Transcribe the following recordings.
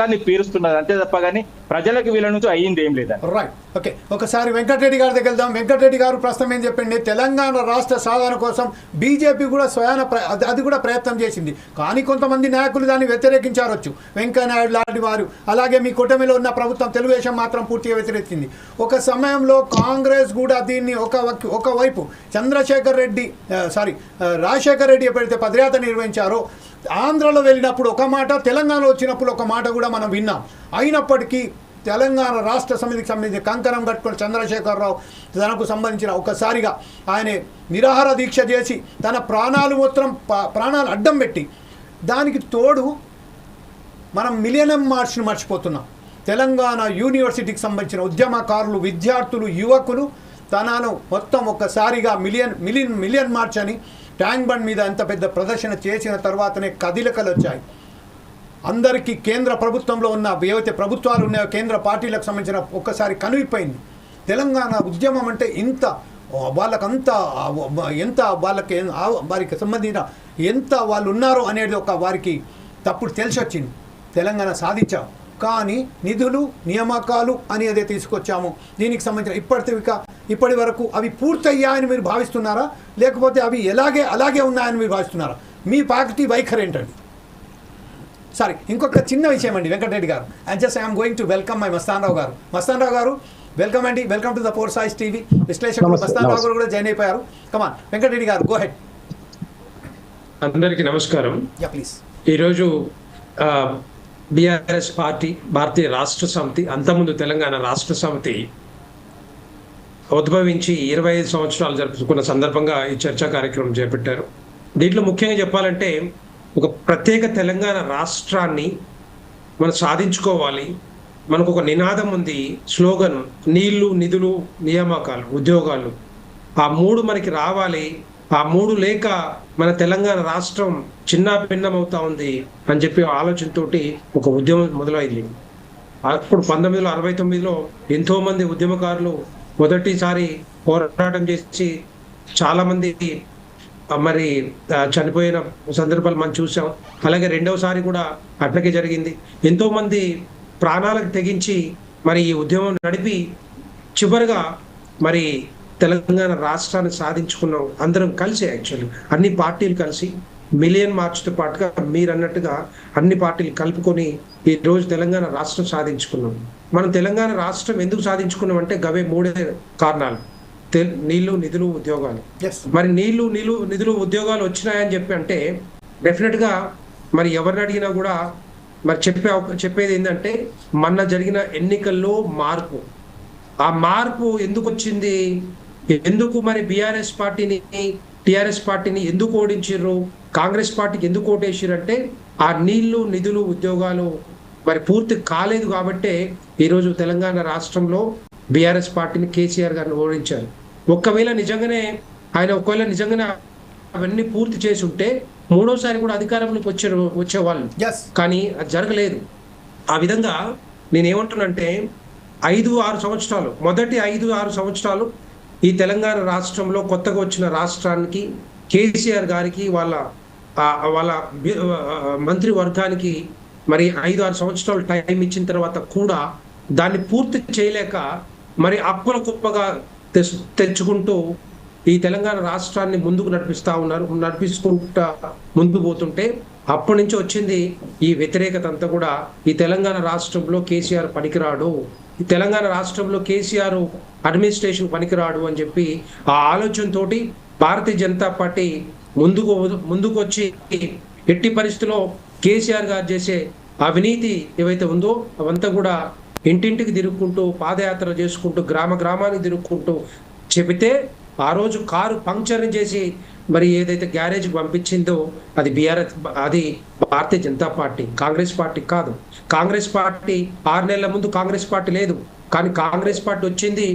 రక్తాన్ని పీరుస్తున్నది అంతే తప్ప కానీ ప్రజలకు వీళ్ళ నుంచి అయ్యింది ఏం లేదండి రైట్ ఓకే ఒకసారి వెంకటరెడ్డి గారి దగ్గర వెళ్దాం. వెంకటరెడ్డి గారు ప్రస్తుతం ఏం చెప్పండి? తెలంగాణ రాష్ట్ర సాధన కోసం బీజేపీ కూడా స్వయాన ప్ర- అది- కూడా ప్రయత్నం చేసింది. కానీ కొంతమంది నాయకులు దాన్ని వ్యతిరేకించారొచ్చు. వెంకయ్యనాయుడు లాంటి వారు. అలాగే మీ కూటమిలో ఉన్న ప్రభుత్వం తెలుగుదేశం మాత్రం పూర్తిగా వ్యతిరేకింది. ఒక సమయంలో కాంగ్రెస్ కూడా దీన్ని ఒక వక్- ఒకవైపు చంద్రశేఖర్ రెడ్డి సారీ రాజశేఖర్ రెడ్డి ఎప్పుడైతే పదయాత్ర నిర్వహించారో ఆంధ్రలో వెళ్ళినప్పుడు ఒక మాట తెలంగాణలో వచ్చినప్పుడు ఒక మాట కూడా మనం విన్నాం. అయినప్పటికీ తెలంగాణ రాష్ట్ర సమితికి సంబంధించి కంకణం కట్టుకుని చంద్రశేఖరరావు తనకు సంబంధించిన ఒకసారిగా ఆయన నిరాహార దీక్ష చేసి తన ప్రాణాలు మొత్తం ప్రాణాలు అడ్డం పెట్టి దానికి తోడు మనం మిలియనం మార్చ్ను మర్చిపోతున్నాం. తెలంగాణ యూనివర్సిటీకి సంబంధించిన ఉద్యమకారులు విద్యార్థులు యువకులు తనను మొత్తం ఒక్కసారిగా మిలియన్ మిలియన్ మిలియన్ మార్చ్ అని ట్యాంక్ బండ్ మీద ఎంత పెద్ద ప్రదర్శన చేసిన తర్వాతనే కదిలికలు వచ్చాయి. అందరికీ కేంద్ర ప్రభుత్వంలో ఉన్న ఏవైతే ప్రభుత్వాలు ఉన్నాయో కేంద్ర పార్టీలకు సంబంధించిన ఒక్కసారి కనువిపోయింది తెలంగాణ ఉద్యమం అంటే ఇంత వాళ్ళకంత ఎంత వాళ్ళకి వారికి సంబంధించిన ఎంత వాళ్ళు ఉన్నారో అనేది ఒక వారికి తప్పుడు తెలిసి వచ్చింది తెలంగాణ సాధించాం. కానీ నిధులు నియామకాలు అనేది తీసుకొచ్చాము. దీనికి సంబంధించిన ఇప్పటివిక ఇప్పటి వరకు అవి పూర్తయ్యాయని మీరు భావిస్తున్నారా? లేకపోతే అవి ఎలాగే అలాగే ఉన్నాయని మీరు భావిస్తున్నారా? మీ పార్టీ వైఖరి ఏంటండి? సారీ ఇంకొక చిన్న విషయం అండి Venkatareddy garu. And just I'm going to welcome my Mastan Rao garu. Mastan Rao garu welcome అండి. వెల్కమ్ టు ద ఫోర్ సాయిస్ టీవీ విశ్లేషకులు నమస్తే, మస్తాన్ రావు నమస్తే. గారు కూడా జాయిన్ అయిపోయారు. కమాన్ వెంకటరెడ్డి గారు గో హెడ్ అందరికీ నమస్కారం. యా ప్లీజ్ ఈరోజు బీఆర్ఎస్ పార్టీ భారతీయ రాష్ట్ర సమితి అంతకుముందు తెలంగాణ రాష్ట్ర సమితి ఉద్భవించి ఇరవై ఐదు సంవత్సరాలు జరుపుకున్న సందర్భంగా ఈ చర్చా కార్యక్రమం చేపట్టారు. దీంట్లో ముఖ్యంగా చెప్పాలంటే ఒక ప్రత్యేక తెలంగాణ రాష్ట్రాన్ని మనం సాధించుకోవాలి. మనకు ఒక నినాదం ఉంది స్లోగన్ నీళ్ళు నిధులు నియామకాలు ఉద్యోగాలు. ఆ మూడు మనకి రావాలి. ఆ మూడు లేక మన తెలంగాణ రాష్ట్రం చిన్న భిన్నమవుతా ఉంది అని చెప్పి ఆలోచనతోటి ఒక ఉద్యమం మొదలైంది. అప్పుడు పంతొమ్మిది వందల అరవై తొమ్మిదిలో ఎంతో మంది ఉద్యమకారులు మొదటిసారి పోరాటం చేసి చాలా మంది మరి చనిపోయిన సందర్భాలు మనం చూసాం. అలాగే రెండవసారి కూడా అట్లకే జరిగింది. ఎంతో మంది ప్రాణాలకు తెగించి మరి ఈ ఉద్యమం నడిపి చివరిగా మరి తెలంగాణ రాష్ట్రాన్ని సాధించుకున్నాం. అందరం కలిసి యాక్చువల్లీ అన్ని పార్టీలు కలిసి మిలియన్ మార్చ్తో పాటుగా మీరు అన్నట్టుగా అన్ని పార్టీలు కలుపుకొని ఈ రోజు తెలంగాణ రాష్ట్రం సాధించుకున్నాం. మనం తెలంగాణ రాష్ట్రం ఎందుకు సాధించుకున్నాం అంటే గవే మూడే కారణాలు. నీళ్ళు నిధులు ఉద్యోగాలు. మరి నీళ్ళు నీళ్ళు నిధులు ఉద్యోగాలు వచ్చినాయని చెప్పి అంటే డెఫినెట్గా మరి ఎవరిని అడిగినా కూడా మరి చెప్పే చెప్పేది ఏంటంటే మొన్న జరిగిన ఎన్నికల్లో మార్పు. ఆ మార్పు ఎందుకు వచ్చింది? ఎందుకు మరి బీఆర్ఎస్ పార్టీని టిఆర్ఎస్ పార్టీని ఎందుకు ఓడించారు కాంగ్రెస్ పార్టీకి ఎందుకు ఓటేసారు అంటే ఆ నీళ్ళు నిధులు ఉద్యోగాలు మరి పూర్తి కాలేదు కాబట్టే ఈరోజు తెలంగాణ రాష్ట్రంలో బీఆర్ఎస్ పార్టీని కేసీఆర్ గారిని ఓడించారు. ఒక్కవేళ నిజంగానే ఆయన ఒకవేళ నిజంగానే అవన్నీ పూర్తి చేసి ఉంటే మూడోసారి కూడా అధికారంలోకి వచ్చారు వచ్చేవాళ్ళు. కానీ అది జరగలేదు. ఆ విధంగా నేను ఏమంటున్నానంటే ఐదు ఆరు సంవత్సరాలు మొదటి ఐదు ఆరు సంవత్సరాలు ఈ తెలంగాణ రాష్ట్రంలో కొత్తగా వచ్చిన రాష్ట్రానికి కేసీఆర్ గారికి వాళ్ళ వాళ్ళ మంత్రి వర్గానికి మరి ఐదు ఆరు సంవత్సరాలు టైం ఇచ్చిన తర్వాత కూడా దాన్ని పూర్తి చేయలేక మరి అప్పుల కుప్పగా తెచ్చుకుంటూ ఈ తెలంగాణ రాష్ట్రాన్ని ముందుకు నడిపిస్తా ఉన్నారు. నడిపించుకుంటా ముందుకు పోతుంటే అప్పటి నుంచి వచ్చింది ఈ వ్యతిరేకత అంతా కూడా ఈ తెలంగాణ రాష్ట్రంలో కేసీఆర్ పనికిరాడు. ఈ తెలంగాణ రాష్ట్రంలో కేసీఆర్ అడ్మినిస్ట్రేషన్ పనికిరాడు అని చెప్పి ఆ ఆలోచనతోటి భారతీయ జనతా పార్టీ ముందుకు ముందుకొచ్చి ఎట్టి పరిస్థితిలో కేసీఆర్ గారు చేసే అవినీతి ఏవైతే ఉందో అవంతా కూడా ఇంటింటికి తిరుక్కుంటూ పాదయాత్ర చేసుకుంటూ గ్రామ గ్రామానికి తిరుక్కుంటూ చెబితే ఆ రోజు కారు పంక్చర్ చేసి మరి ఏదైతే గ్యారేజ్కి పంపించిందో అది బీఆర్ఎస్ అది భారతీయ జనతా పార్టీ కాంగ్రెస్ పార్టీ కాదు. కాంగ్రెస్ పార్టీ ఆరు నెలల ముందు కాంగ్రెస్ పార్టీ లేదు. కానీ కాంగ్రెస్ పార్టీ వచ్చింది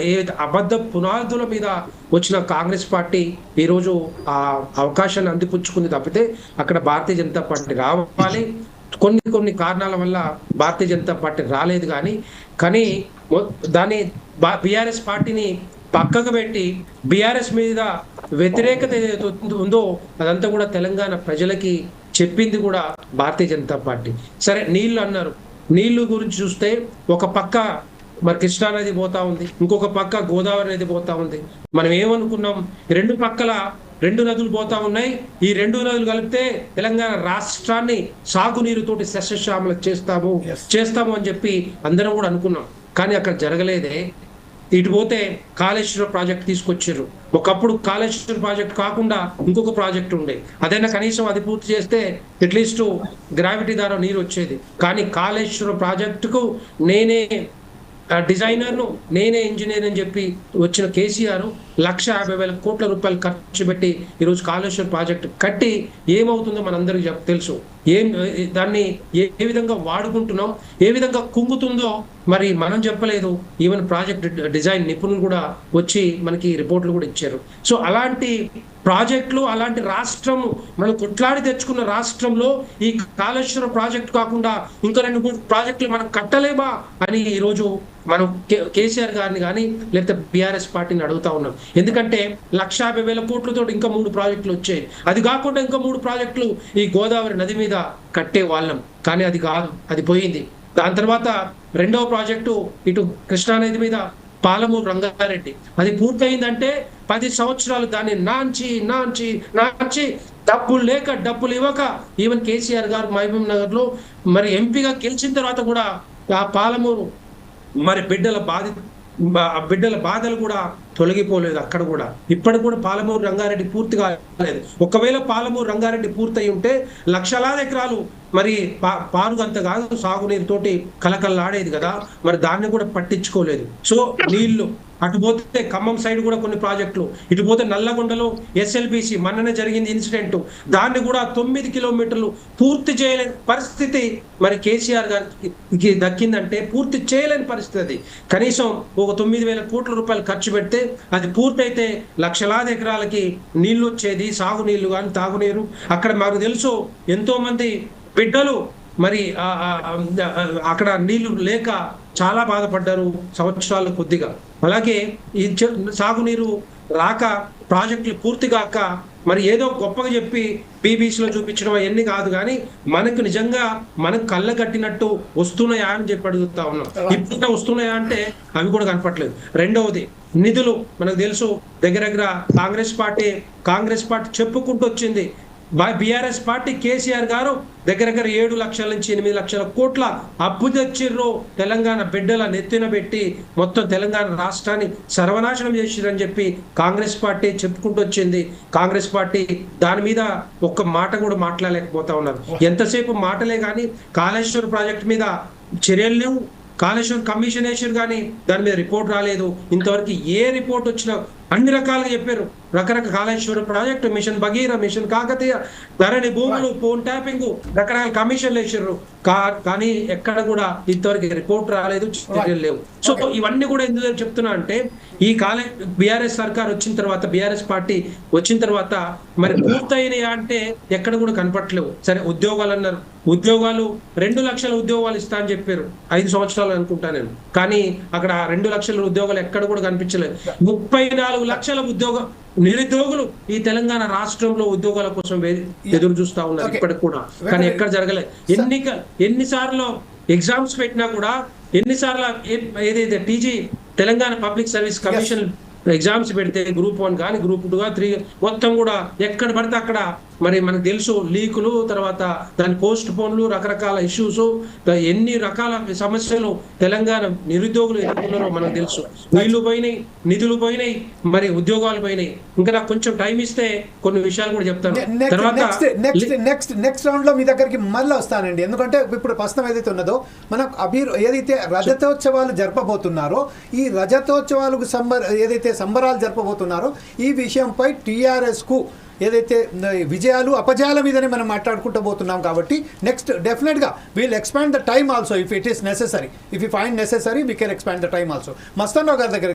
ఏదైతే అబద్ధ పునాదుల మీద వచ్చిన కాంగ్రెస్ పార్టీ ఈరోజు ఆ అవకాశాన్ని అందిపుచ్చుకుంది తప్పితే అక్కడ భారతీయ జనతా పార్టీ రావాలి. కొన్ని కొన్ని కారణాల వల్ల భారతీయ జనతా పార్టీ రాలేదు కానీ కానీ దాన్ని బీఆర్ఎస్ పార్టీని పక్కకు పెట్టి బీఆర్ఎస్ మీద వ్యతిరేకత ఏదైతే ఉందో అదంతా కూడా తెలంగాణ ప్రజలకి చెప్పింది కూడా భారతీయ జనతా పార్టీ. సరే నీళ్ళు అన్నారు. నీళ్ళు గురించి చూస్తే ఒక పక్క మరి కృష్ణా నది పోతా ఉంది. ఇంకొక పక్క గోదావరి నది పోతా ఉంది. మనం ఏమనుకున్నాం? రెండు పక్కల రెండు నదులు పోతా ఉన్నాయి. ఈ రెండు నదులు కలిపితే తెలంగాణ రాష్ట్రాన్ని సాగునీరుతోటి సస్యశ్యామల చేస్తాము. చేస్తాము అని చెప్పి అందరం కూడా అనుకున్నాం. కానీ అక్కడ జరగలేదే. ఇటు పోతే కాళేశ్వరం ప్రాజెక్ట్ తీసుకొచ్చారు. ఒకప్పుడు కాళేశ్వరం ప్రాజెక్ట్ కాకుండా ఇంకొక ప్రాజెక్ట్ ఉండే. అదైనా కనీసం అది పూర్తి చేస్తే అట్లీస్ట్ గ్రావిటీ ద్వారా నీరు వచ్చేది. కానీ కాళేశ్వరం ప్రాజెక్టుకు నేనే ఆ డిజైనర్ను నేనే ఇంజనీర్ అని చెప్పి వచ్చిన కేసీఆర్ లక్ష యాభై వేల కోట్ల రూపాయలు ఖర్చు పెట్టి ఈరోజు కాళేశ్వరం ప్రాజెక్ట్ కట్టి ఏమవుతుందో మనందరికీ చెప్ తెలుసు. ఏం దాన్ని ఏ విధంగా వాడుకుంటున్నాం ఏ విధంగా కుంగుతుందో మరి మనం చెప్పలేదు. ఈవెన్ ప్రాజెక్ట్ డిజైన్ నిపుణులు కూడా వచ్చి మనకి రిపోర్ట్లు కూడా ఇచ్చారు. సో అలాంటి ప్రాజెక్టులు అలాంటి రాష్ట్రము మనం కొట్లాడి తెచ్చుకున్న రాష్ట్రంలో ఈ కాళేశ్వరం ప్రాజెక్ట్ కాకుండా ఇంకా రెండు మూడు ప్రాజెక్టులు మనం కట్టలేమా అని ఈరోజు మనం కే- కేసీఆర్ గారిని కానీ లేకపోతే బీఆర్ఎస్ పార్టీని అడుగుతా ఉన్నాం. ఎందుకంటే లక్ష యాభై వేల కోట్లతో ఇంకా మూడు ప్రాజెక్టులు వచ్చాయి. అది కాకుండా ఇంకా మూడు ప్రాజెక్టులు ఈ గోదావరి నది మీద కట్టే వాళ్ళం. కానీ అది కాదు అది పోయింది. దాని తర్వాత రెండవ ప్రాజెక్టు ఇటు కృష్ణానది మీద పాలమూరు రంగారెడ్డి. అది పూర్తయిందంటే పది సంవత్సరాలు దాన్ని నాంచి నాంచి నాంచి డబ్బులు లేక డబ్బులు ఇవ్వక ఈవెన్ కేసీఆర్ గారు మహబూబ్ నగర్లో మరి ఎంపీగా గెలిచిన తర్వాత కూడా ఆ పాలమూరు మరి బిడ్డల బాధిత బిడ్డల బాధలు కూడా తొలగిపోలేదు అక్కడ కూడా. ఇప్పటికి కూడా పాలమూరు రంగారెడ్డి పూర్తి కాలేదు. ఒకవేళ పాలమూరు రంగారెడ్డి పూర్తయి ఉంటే లక్షలాది ఎకరాలు మరి పా- పారుగంత కాదు సాగునీరుతోటి కలకల్లాడేది కదా. మరి దాన్ని కూడా పట్టించుకోలేదు. సో నీళ్ళు అటు పోతే ఖమ్మం సైడ్ కూడా కొన్ని ప్రాజెక్టులు ఇటు పోతే నల్లగొండలో ఎస్ఎల్బిసి మొన్ననే జరిగింది ఇన్సిడెంట్. దాన్ని కూడా తొమ్మిది కిలోమీటర్లు పూర్తి చేయలేని పరిస్థితి మరి కేసీఆర్ గారికి దక్కిందంటే పూర్తి చేయలేని పరిస్థితి అది. కనీసం ఒక తొమ్మిది వేల కోట్ల రూపాయలు ఖర్చు పెడితే అది పూర్తయితే లక్షలాది ఎకరాలకి నీళ్ళు వచ్చేది సాగునీళ్ళు కానీ తాగునీరు. అక్కడ మాకు తెలుసు ఎంతో మంది బిడ్డలు మరి అక్కడ నీళ్ళు లేక చాలా బాధపడ్డారు సంవత్సరాలు కొద్దిగా. అలాగే ఈ సాగునీరు రాక ప్రాజెక్టులు పూర్తి కాక మరి ఏదో గొప్పగా చెప్పి బీబీసీలో చూపించడం అవన్నీ కాదు కానీ మనకు నిజంగా మనకు కళ్ళ కట్టినట్టు వస్తున్నాయా అని చెప్పి అడుగుతా ఉన్నాం. ఇప్పుడు వస్తున్నాయా అంటే అవి కూడా కనపట్లేదు రెండవది నిధులు మనకు తెలుసు దగ్గర దగ్గర కాంగ్రెస్ పార్టీ కాంగ్రెస్ పార్టీ చెప్పుకుంటూ వచ్చింది. బీఆర్ఎస్ పార్టీ కేసీఆర్ గారు దగ్గర దగ్గర ఏడు లక్షల నుంచి ఎనిమిది లక్షల కోట్ల అప్పు తెచ్చిర్రు. తెలంగాణ బిడ్డల నెత్తిన పెట్టి మొత్తం తెలంగాణ రాష్ట్రాన్ని సర్వనాశనం చేసిరని చెప్పి కాంగ్రెస్ పార్టీ చెప్పుకుంటూ వచ్చింది. కాంగ్రెస్ పార్టీ దాని మీద ఒక్క మాట కూడా మాట్లాడలేకపోతా ఉన్నారు ఎంతసేపు మాటలే కానీ కాళేశ్వర ప్రాజెక్ట్ మీద చర్యలు లేవు. కాళేశ్వరం కమిషన్ వేసారు కానీ దాని మీద రిపోర్ట్ రాలేదు. ఇంతవరకు ఏ రిపోర్ట్ వచ్చినా అన్ని రకాలుగా చెప్పారు. రకరకాల Kaleshwaram project mission భగీర mission Kakatiya Dharani భూములు ఫోన్ ట్యాపింగ్ రకరకాల కమిషన్లు వేసారు కానీ ఎక్కడ కూడా ఇంతవరకు రిపోర్ట్ రాలేదు చర్యలు లేవు. సో ఇవన్నీ కూడా ఎందుకు చెప్తున్నా అంటే ఈ కాలే బీఆర్ఎస్ సర్కార్ వచ్చిన తర్వాత బీఆర్ఎస్ పార్టీ వచ్చిన తర్వాత మరి పూర్తయినాయా అంటే ఎక్కడ కూడా కనపట్లేవు సరే ఉద్యోగాలు అన్నారు. ఉద్యోగాలు రెండు లక్షల ఉద్యోగాలు ఇస్తా అని చెప్పారు. ఐదు సంవత్సరాలు అనుకుంటా నేను. కానీ అక్కడ ఆ రెండు లక్షల ఉద్యోగాలు ఎక్కడ కూడా కనిపించలేదు. ముప్పై నాలుగు లక్షల ఉద్యోగ నిరుద్యోగులు ఈ తెలంగాణ రాష్ట్రంలో ఉద్యోగాల కోసం ఎదురు చూస్తా ఉన్నారు. ఇప్పటికి కూడా. కానీ ఎక్కడ జరగలేదు ఎన్నిక ఎన్నిసార్లు ఎగ్జామ్స్ పెట్టినా కూడా ఎన్నిసార్లు ఏదైతే TG Telangana public service commission exams పెడితే గ్రూప్ వన్ కానీ గ్రూప్ టూ త్రీ మొత్తం కూడా ఎక్కడ పడితే అక్కడ మరి మనకు తెలుసు లీకులు తర్వాత దాని పోస్ట్ పోన్లు రకరకాల ఇష్యూస్ ఎన్ని రకాల సమస్యలు తెలంగాణ నిరుద్యోగులు ఎదుర్కొన్నారో మనకు తెలుసు. నీళ్ళు పోయినాయి నిధులు పోయినాయి మరి ఉద్యోగాలు పోయినాయి. ఇంకా నాకు కొంచెం టైం ఇస్తే కొన్ని విషయాలు కూడా చెప్తాను. నెక్స్ట్ తర్వాత నెక్స్ట్ నెక్స్ట్ నెక్స్ట్ రౌండ్లో మీ దగ్గరికి మళ్ళీ వస్తానండి. ఎందుకంటే ఇప్పుడు ప్రస్తుతం ఏదైతే ఉన్నదో మనకు అబీర్ ఏదైతే రజతోత్సవాలు జరపబోతున్నారో ఈ రజతోత్సవాలకు సంబర ఏదైతే సంబరాలు జరపబోతున్నారో ఈ విషయంపై టీఆర్ఎస్కు ఏదైతే విజయాలు అపజయాల మీదనే మనం మాట్లాడుకుంటూ పోతున్నాం కాబట్టి next definitely we'll expand the time also if it is necessary if you find necessary we can expand the time also Mastan గారి దగ్గర